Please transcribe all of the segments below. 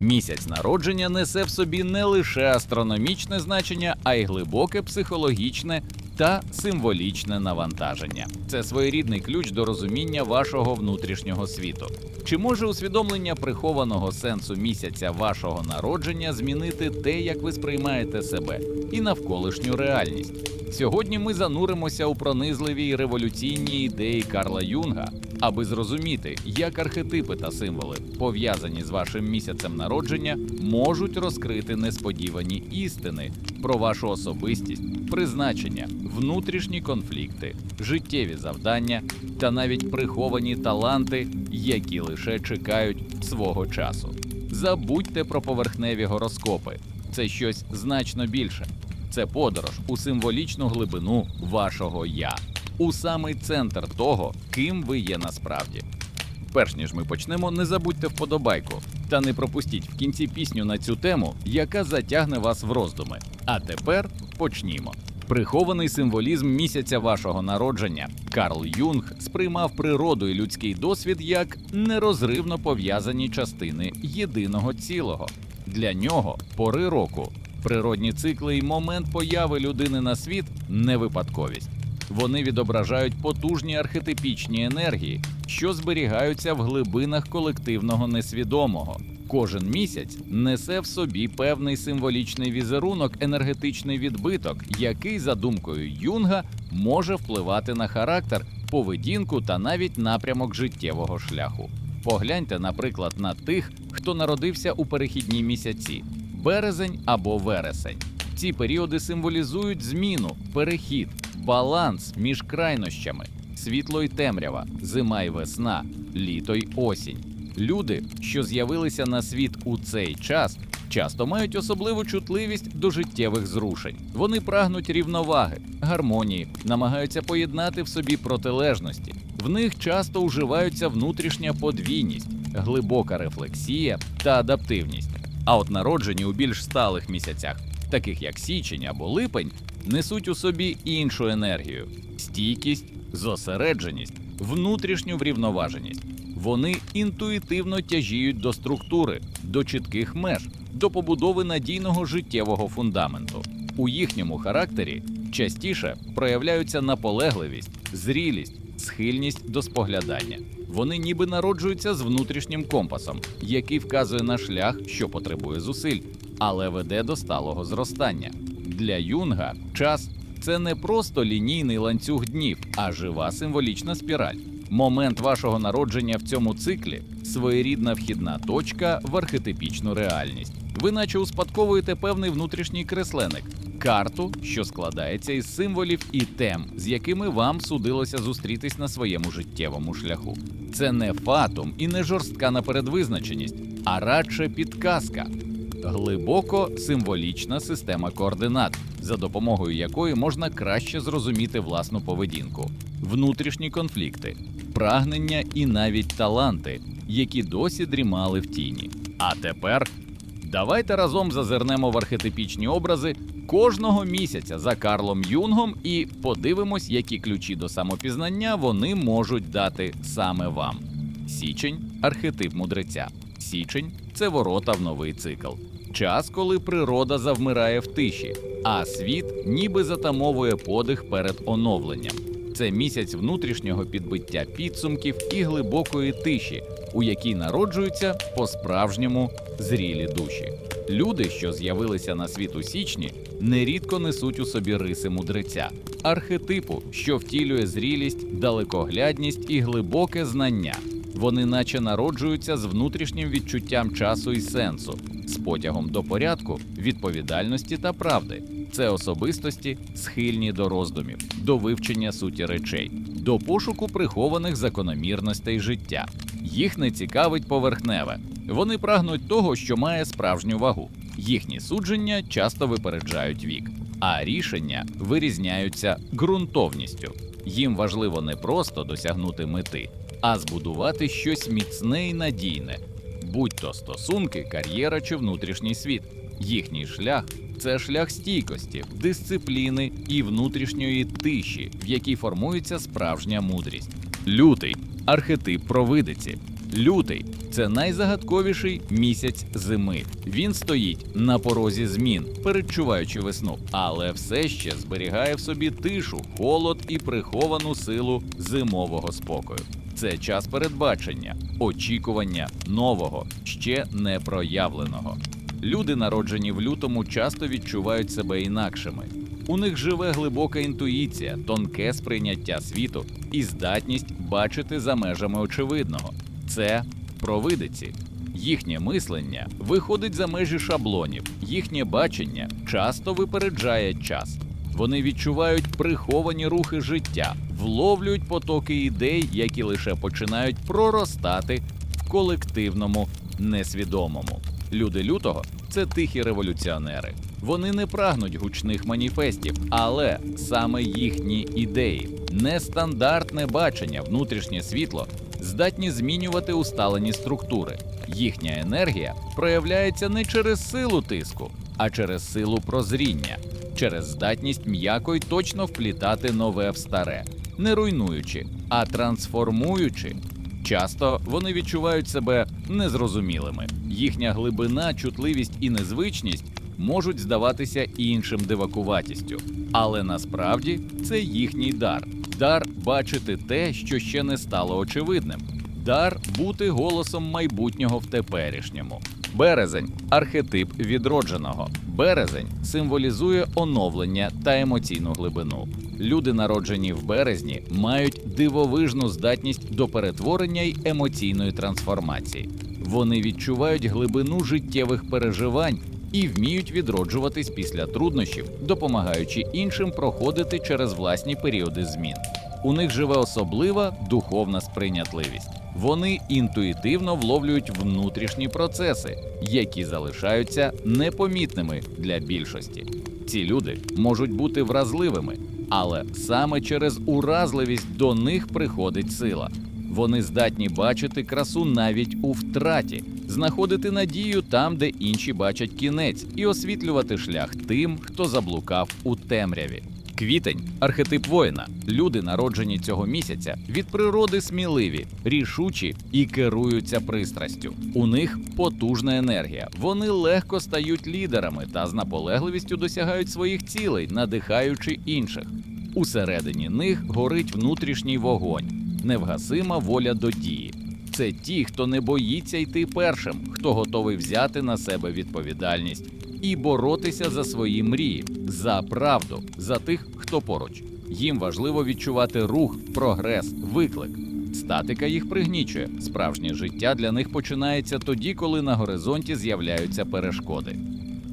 Місяць народження несе в собі не лише астрономічне значення, а й глибоке психологічне та символічне навантаження. Це своєрідний ключ до розуміння вашого внутрішнього світу. Чи може усвідомлення прихованого сенсу місяця вашого народження змінити те, як ви сприймаєте себе і навколишню реальність? Сьогодні ми зануримося у пронизливі й революційні ідеї Карла Юнга, аби зрозуміти, як архетипи та символи, пов'язані з вашим місяцем народження, можуть розкрити несподівані істини про вашу особистість, призначення, внутрішні конфлікти, життєві завдання та навіть приховані таланти, які лише чекають свого часу. Забудьте про поверхневі гороскопи. Це щось значно більше. Це подорож у символічну глибину вашого я, у самий центр того, ким ви є насправді. Перш ніж ми почнемо, не забудьте вподобайку та не пропустіть в кінці пісню на цю тему, яка затягне вас в роздуми. А тепер почнімо. Прихований символізм місяця вашого народження. Карл Юнг сприймав природу і людський досвід як нерозривно пов'язані частини єдиного цілого. Для нього пори року, природні цикли і момент появи людини на світ не випадковість. Вони відображають потужні архетипічні енергії, що зберігаються в глибинах колективного несвідомого. Кожен місяць несе в собі певний символічний візерунок, енергетичний відбиток, який, за думкою Юнга, може впливати на характер, поведінку та навіть напрямок життєвого шляху. Погляньте, наприклад, на тих, хто народився у перехідні місяці березень або вересень. Ці періоди символізують зміну, перехід, баланс між крайнощами, світло й темрява, зима й весна, літо й осінь. Люди, що з'явилися на світ у цей час, часто мають особливу чутливість до життєвих зрушень. Вони прагнуть рівноваги, гармонії, намагаються поєднати в собі протилежності. В них часто уживаються внутрішня подвійність, глибока рефлексія та адаптивність. А от народжені у більш сталих місяцях, таких як січень або липень, несуть у собі іншу енергію: стійкість, зосередженість, внутрішню врівноваженість. Вони інтуїтивно тяжіють до структури, до чітких меж, до побудови надійного життєвого фундаменту. У їхньому характері частіше проявляються наполегливість, зрілість, схильність до споглядання. Вони ніби народжуються з внутрішнім компасом, який вказує на шлях, що потребує зусиль, але веде до сталого зростання. Для Юнга час це не просто лінійний ланцюг днів, а жива символічна спіраль. Момент вашого народження в цьому циклі своєрідна вхідна точка в архетипічну реальність. Ви наче успадковуєте певний внутрішній кресленик, карту, що складається із символів і тем, з якими вам судилося зустрітись на своєму життєвому шляху. Це не фатум і не жорстка напередвизначеність, а радше підказка. Глибоко символічна система координат, за допомогою якої можна краще зрозуміти власну поведінку, внутрішні конфлікти, прагнення і навіть таланти, які досі дрімали в тіні. А тепер давайте разом зазирнемо в архетипічні образи кожного місяця за Карлом Юнгом і подивимось, які ключі до самопізнання вони можуть дати саме вам. Січень архетип мудреця. Січень це ворота в новий цикл. Час, коли природа завмирає в тиші, а світ ніби затамовує подих перед оновленням. Це місяць внутрішнього підбиття підсумків і глибокої тиші, у якій народжуються по-справжньому зрілі душі. Люди, що з'явилися на світ у січні, нерідко несуть у собі риси мудреця, архетипу, що втілює зрілість, далекоглядність і глибоке знання. Вони наче народжуються з внутрішнім відчуттям часу і сенсу, з потягом до порядку, відповідальності та правди. Це особистості, схильні до роздумів, до вивчення суті речей, до пошуку прихованих закономірностей життя. Їх не цікавить поверхневе. Вони прагнуть того, що має справжню вагу. Їхні судження часто випереджають вік, а рішення вирізняються ґрунтовністю. Їм важливо не просто досягнути мети, а збудувати щось міцне і надійне, будь то стосунки, кар'єра чи внутрішній світ. Їхній шлях це шлях стійкості, дисципліни і внутрішньої тиші, в якій формується справжня мудрість. Лютий архетип провидиці. Лютий це найзагадковіший місяць зими. Він стоїть на порозі змін, передчуваючи весну, але все ще зберігає в собі тишу, холод і приховану силу зимового спокою. Це час передбачення, очікування нового, ще не проявленого. Люди, народжені в лютому, часто відчувають себе інакшими. У них живе глибока інтуїція, тонке сприйняття світу і здатність бачити за межами очевидного. Це провидиці. Їхнє мислення виходить за межі шаблонів, їхнє бачення часто випереджає час. Вони відчувають приховані рухи життя, вловлюють потоки ідей, які лише починають проростати в колективному несвідомому. Люди лютого це тихі революціонери. Вони не прагнуть гучних маніфестів, але саме їхні ідеї, нестандартне бачення, внутрішнє світло здатні змінювати усталені структури. Їхня енергія проявляється не через силу тиску, а через силу прозріння, через здатність м'яко й точно вплітати нове в старе, не руйнуючи, а трансформуючи. Часто вони відчувають себе незрозумілими. Їхня глибина, чутливість і незвичність можуть здаватися іншим дивакуватістю, але насправді це їхній дар дар бачити те, що ще не стало очевидним, дар бути голосом майбутнього в теперішньому. Березень архетип відродженого. Березень символізує оновлення та емоційну глибину. Люди, народжені в березні, мають дивовижну здатність до перетворення й емоційної трансформації. Вони відчувають глибину життєвих переживань і вміють відроджуватись після труднощів, допомагаючи іншим проходити через власні періоди змін. У них живе особлива духовна сприйнятливість. Вони інтуїтивно вловлюють внутрішні процеси, які залишаються непомітними для більшості. Ці люди можуть бути вразливими, але саме через уразливість до них приходить сила. Вони здатні бачити красу навіть у втраті, знаходити надію там, де інші бачать кінець, і освітлювати шлях тим, хто заблукав у темряві. Квітень архетип воїна. Люди, народжені цього місяця, від природи сміливі, рішучі і керуються пристрастю. У них потужна енергія. Вони легко стають лідерами та з наполегливістю досягають своїх цілей, надихаючи інших. Усередині них горить внутрішній вогонь, невгасима воля до дії. Це ті, хто не боїться йти першим, хто готовий взяти на себе відповідальність і боротися за свої мрії, за правду, за тих, хто поруч. Їм важливо відчувати рух, прогрес, виклик. Статика їх пригнічує. Справжнє життя для них починається тоді, коли на горизонті з'являються перешкоди.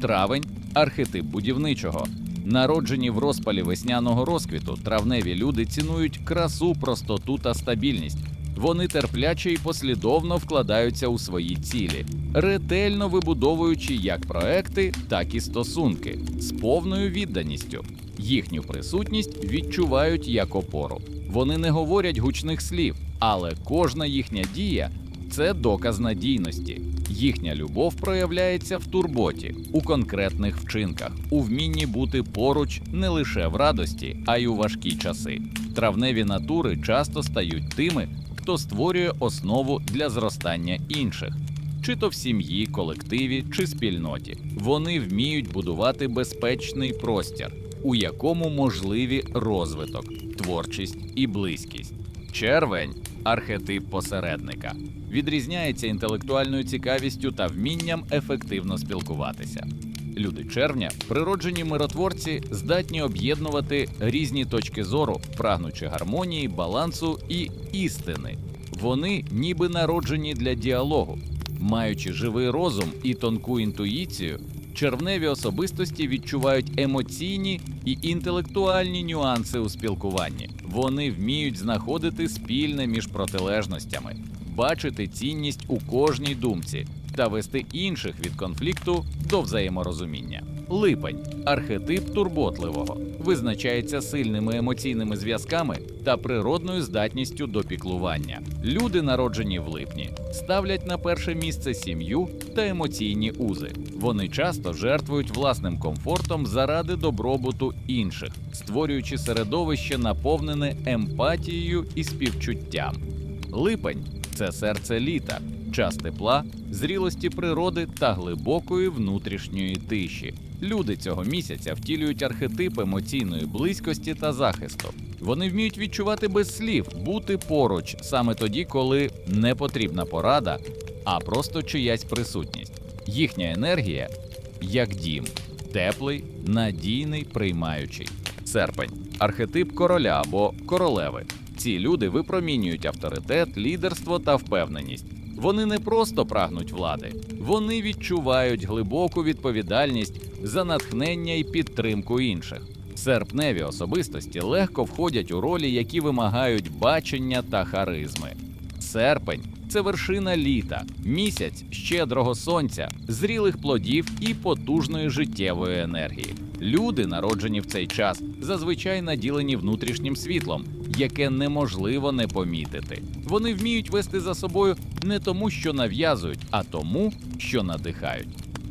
Травень архетип будівничого. Народжені в розпалі весняного розквіту, травневі люди цінують красу, простоту та стабільність. Вони терпляче і послідовно вкладаються у свої цілі, ретельно вибудовуючи як проекти, так і стосунки з повною відданістю. Їхню присутність відчувають як опору. Вони не говорять гучних слів, але кожна їхня дія це доказ надійності. Їхня любов проявляється в турботі, у конкретних вчинках, у вмінні бути поруч не лише в радості, а й у важкі часи. Травневі натури часто стають тими, хто створює основу для зростання інших, чи то в сім'ї, колективі чи спільноті. Вони вміють будувати безпечний простір, у якому можливі розвиток, творчість і близькість. Червень архетип посередника. Відрізняється інтелектуальною цікавістю та вмінням ефективно спілкуватися. Люди червня, природжені миротворці, здатні об'єднувати різні точки зору, прагнучи гармонії, балансу і істини. Вони ніби народжені для діалогу, маючи живий розум і тонку інтуїцію. Червневі особистості відчувають емоційні і інтелектуальні нюанси у спілкуванні. Вони вміють знаходити спільне між протилежностями, бачити цінність у кожній думці та вести інших від конфлікту до взаєморозуміння. Липень архетип турботливого визначається сильними емоційними зв'язками та природною здатністю до піклування. Люди, народжені в липні, ставлять на перше місце сім'ю та емоційні узи. Вони часто жертвують власним комфортом заради добробуту інших, створюючи середовище, наповнене емпатією і співчуттям. Липень це серце літа, час тепла, зрілості природи та глибокої внутрішньої тиші. Люди цього місяця втілюють архетип емоційної близькості та захисту. Вони вміють відчувати без слів, бути поруч саме тоді, коли не потрібна порада, а просто чиясь присутність. Їхня енергія як дім, теплий, надійний, приймаючий. Серпень архетип короля або королеви. Ці люди випромінюють авторитет, лідерство та впевненість. Вони не просто прагнуть влади, вони відчувають глибоку відповідальність за натхнення і підтримку інших. Серпневі особистості легко входять у ролі, які вимагають бачення та харизми. Серпень це вершина літа, місяць щедрого сонця, зрілих плодів і потужної життєвої енергії. Люди, народжені в цей час, зазвичай наділені внутрішнім світлом, яке неможливо не помітити. Вони вміють вести за собою не тому, що нав'язують, а тому, що надихають.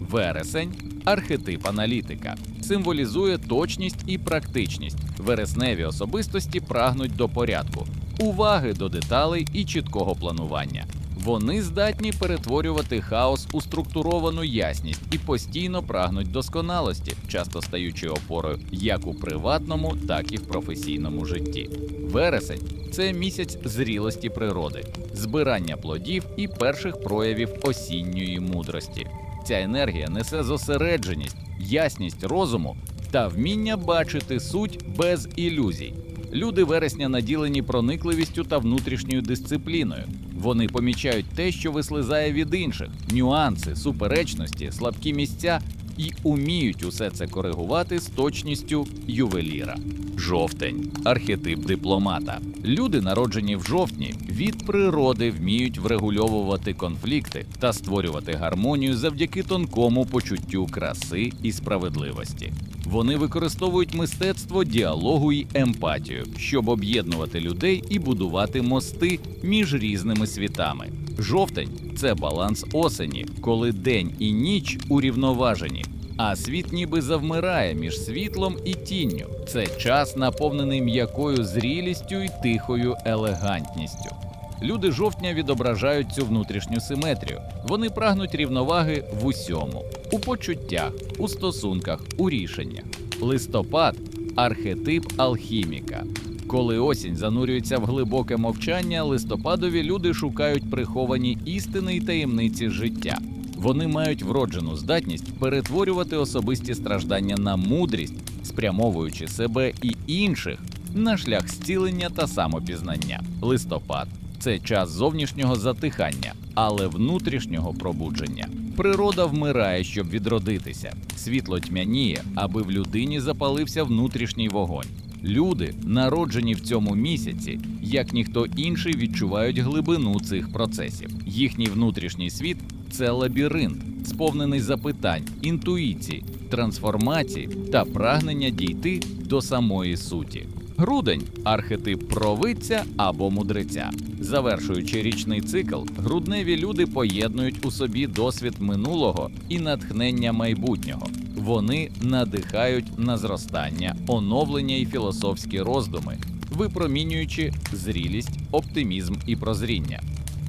Вересень архетип аналітика символізує точність і практичність. Вересневі особистості прагнуть до порядку, уваги до деталей і чіткого планування. Вони здатні перетворювати хаос у структуровану ясність і постійно прагнуть досконалості, часто стаючи опорою як у приватному, так і в професійному житті. Вересень це місяць зрілості природи, збирання плодів і перших проявів осінньої мудрості. Ця енергія несе зосередженість, ясність розуму та вміння бачити суть без ілюзій. Люди вересня наділені проникливістю та внутрішньою дисципліною. Вони помічають те, що вислизає від інших, нюанси, суперечності, слабкі місця і уміють усе це коригувати з точністю ювеліра. Жовтень архетип дипломата. Люди, народжені в жовтні, від природи вміють врегульовувати конфлікти та створювати гармонію завдяки тонкому почуттю краси і справедливості. Вони використовують мистецтво діалогу і емпатію, щоб об'єднувати людей і будувати мости між різними світами. Жовтень це баланс осені, коли день і ніч урівноважені, а світ ніби завмирає між світлом і тінню. Це час, наповнений м'якою зрілістю і тихою елегантністю. Люди жовтня відображають цю внутрішню симетрію. Вони прагнуть рівноваги в усьому, у почуттях, у стосунках, у рішеннях. Листопад архетип алхіміка. Коли осінь занурюється в глибоке мовчання, листопадові люди шукають приховані істини й таємниці життя. Вони мають вроджену здатність перетворювати особисті страждання на мудрість, спрямовуючи себе і інших на шлях зцілення та самопізнання. Листопад це час зовнішнього затихання, але внутрішнього пробудження. Природа вмирає, щоб відродитися. Світло тьмяніє, аби в людині запалився внутрішній вогонь. Люди, народжені в цьому місяці, як ніхто інший, відчувають глибину цих процесів. Їхній внутрішній світ це лабіринт, сповнений запитань, інтуїції, трансформації та прагнення дійти до самої суті. Грудень архетип провидця або мудреця. Завершуючи річний цикл, грудневі люди поєднують у собі досвід минулого і натхнення майбутнього. Вони надихають на зростання, оновлення і філософські роздуми, випромінюючи зрілість, оптимізм і прозріння.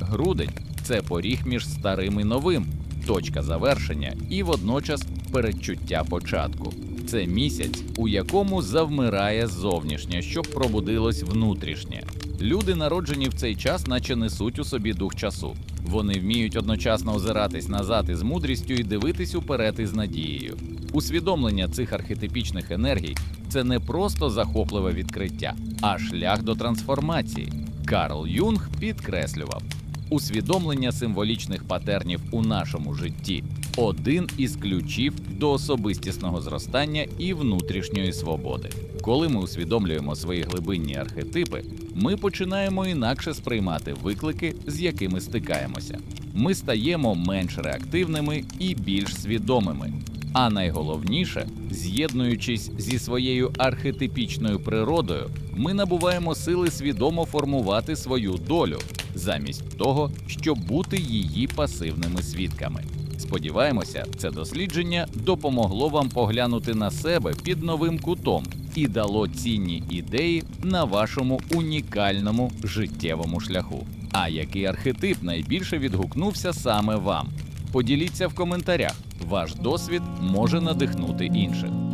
Грудень це поріг між старим і новим, точка завершення і водночас передчуття початку. Це місяць, у якому завмирає зовнішнє, щоб пробудилось внутрішнє. Люди, народжені в цей час, наче несуть у собі дух часу. Вони вміють одночасно озиратись назад із мудрістю і дивитись уперед із надією. Усвідомлення цих архетипічних енергій це не просто захопливе відкриття, а шлях до трансформації. Карл Юнг підкреслював усвідомлення символічних патернів у нашому житті один із ключів до особистісного зростання і внутрішньої свободи. Коли ми усвідомлюємо свої глибинні архетипи, ми починаємо інакше сприймати виклики, з якими стикаємося. Ми стаємо менш реактивними і більш свідомими. А найголовніше, з'єднуючись зі своєю архетипічною природою, ми набуваємо сили свідомо формувати свою долю, замість того, щоб бути її пасивними свідками. Сподіваємося, це дослідження допомогло вам поглянути на себе під новим кутом і дало цінні ідеї на вашому унікальному життєвому шляху. А який архетип найбільше відгукнувся саме вам? Поділіться в коментарях. Ваш досвід може надихнути інших.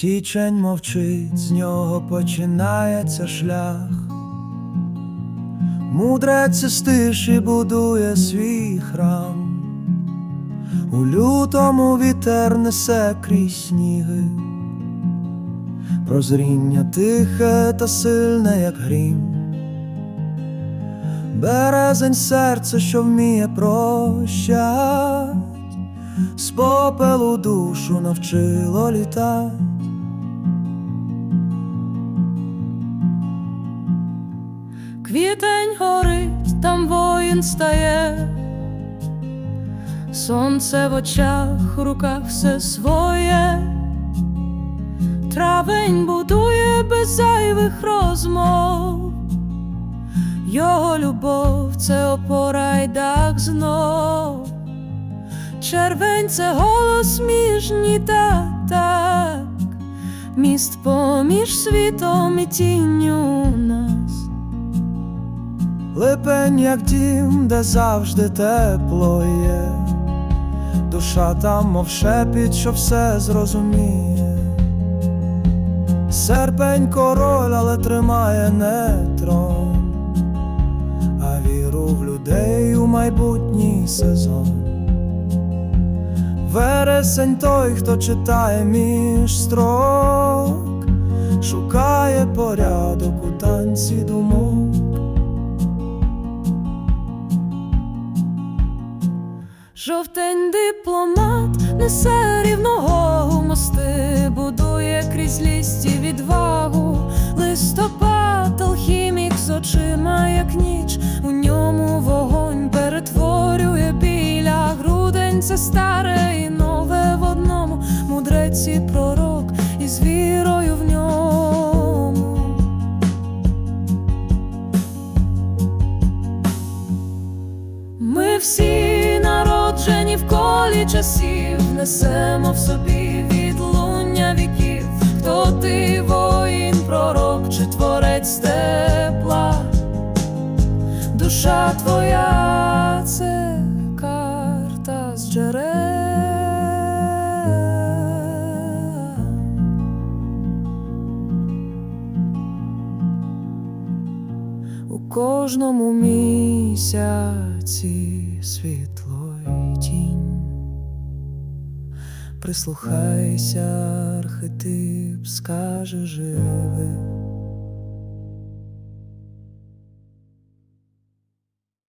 Січень мовчить, з нього починається шлях. Мудрець із тиші будує свій храм. У лютому вітер несе крізь сніги. Прозріння тихе та сильне, як грім. Березень серце, що вміє прощать, з попелу душу навчило літать. Воїн стає, сонце в очах, руках все своє, травень будує без зайвих розмов, його любов це опора й дах знов, червень це голос між та так, міст поміж світом і тінню нас. Липень, як дім, де завжди тепло є, душа там, мов шепіт, що все зрозуміє. Серпень король, але тримає не трон, а віру в людей у майбутній сезон. Вересень той, хто читає між строк, шукає порядок у танці думок. Жовтень дипломат несе рівного мости, будує крізь лісті відвагу, листопад, алхімік з очима, як ніч, у ньому вогонь перетворює біля. Грудень, це старе несемо в собі відлуння віків. Хто ти воїн, пророк чи творець тепла? Душа твоя це карта з джерел. У кожному місяці Прислухайся, архетип скаже живе.